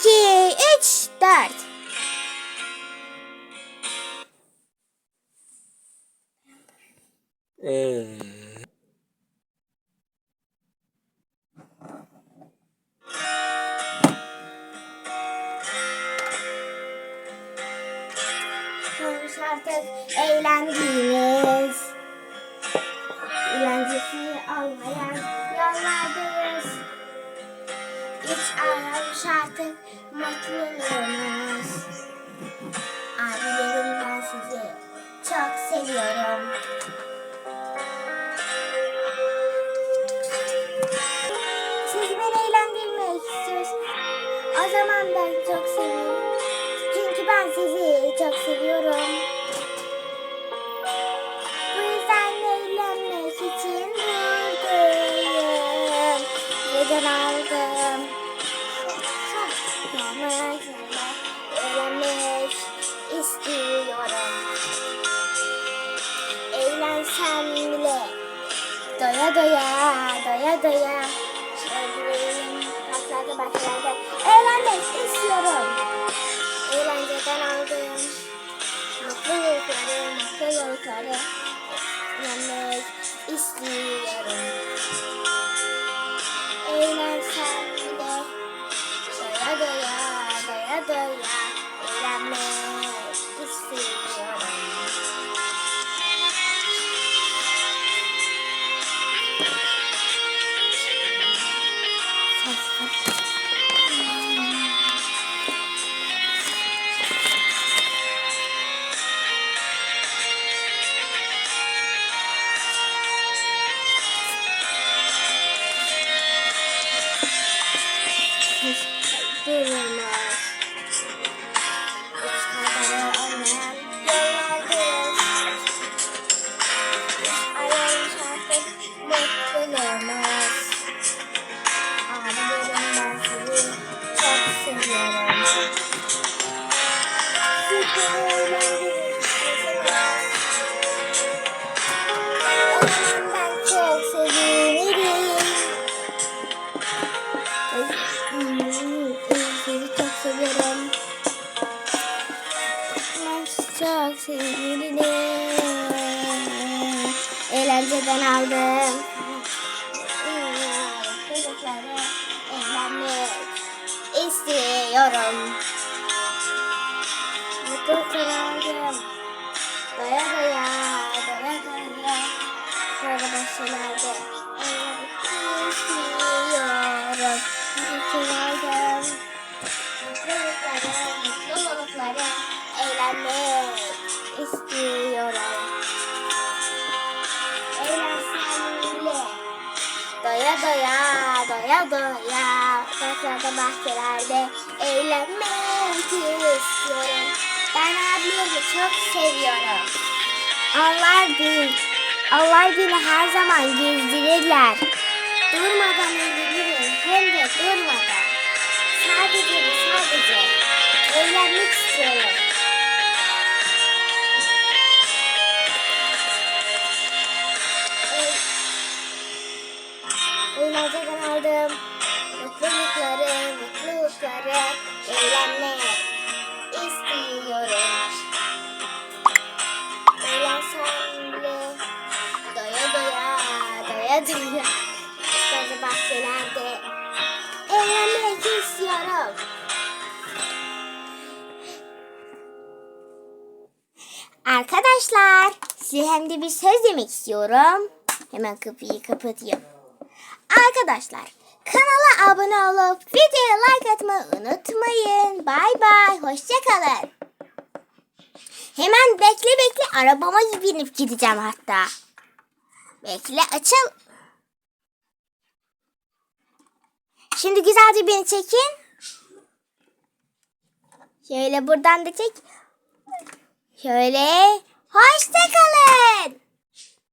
2, 3, 4. Ee, Olmuş artık eğlendiğimiz. Eğlencesi olmayan yollardayız. Üç aramış artık mutluluğumuz. Abilerim ben sizi çok seviyorum. Siz beni eğlendirmek istiyorsunuz. O zaman ben çok seviyorum. Çünkü ben sizi çok seviyorum. Yalnız eğlenmek istiyorum. Eğlensem bile doya doya doya doya. Şöyle parklarda bahçelerde eğlenmek istiyorum. Eğlenceden aldım. Mutlulukları, mutlulukları yemek istiyorum. Mutluluğumuz. Abilerim ben sizi çok seviyorum. Ben çok sevinirim. Sizi çok seviyorum. Ben çok sevinirim. Eğlenceden aldım. İstiyorum. Mutluluklar aldım. Doya doya, doya doya. Böyle başlarda istiyorum. Mutluluklar aldım. Mutlulukları, mutlulukları eğlenmek istiyorum. Doya doya, doya doya parklarda bahçelerde eğlenmek istiyorum. Ben abimi çok seviyorum. Onlar değil, onlar beni her zaman gezdirirler. Durmadan eğlenirim, hem de durmadan. Sadece sadece eğlenmek istiyorum. Doya. Sadece bahçelerde eğlenmek istiyorum. Arkadaşlar, size hem de bir söz demek istiyorum. Hemen kapıyı kapatayım. Arkadaşlar, kanala abone olup videoya like atmayı unutmayın. Bay bay, hoşçakalın. Hemen bekle bekle arabama binip gideceğim hatta. Bekle açıl. Şimdi güzelce beni çekin. Şöyle buradan da çek. Şöyle. Hoşçakalın.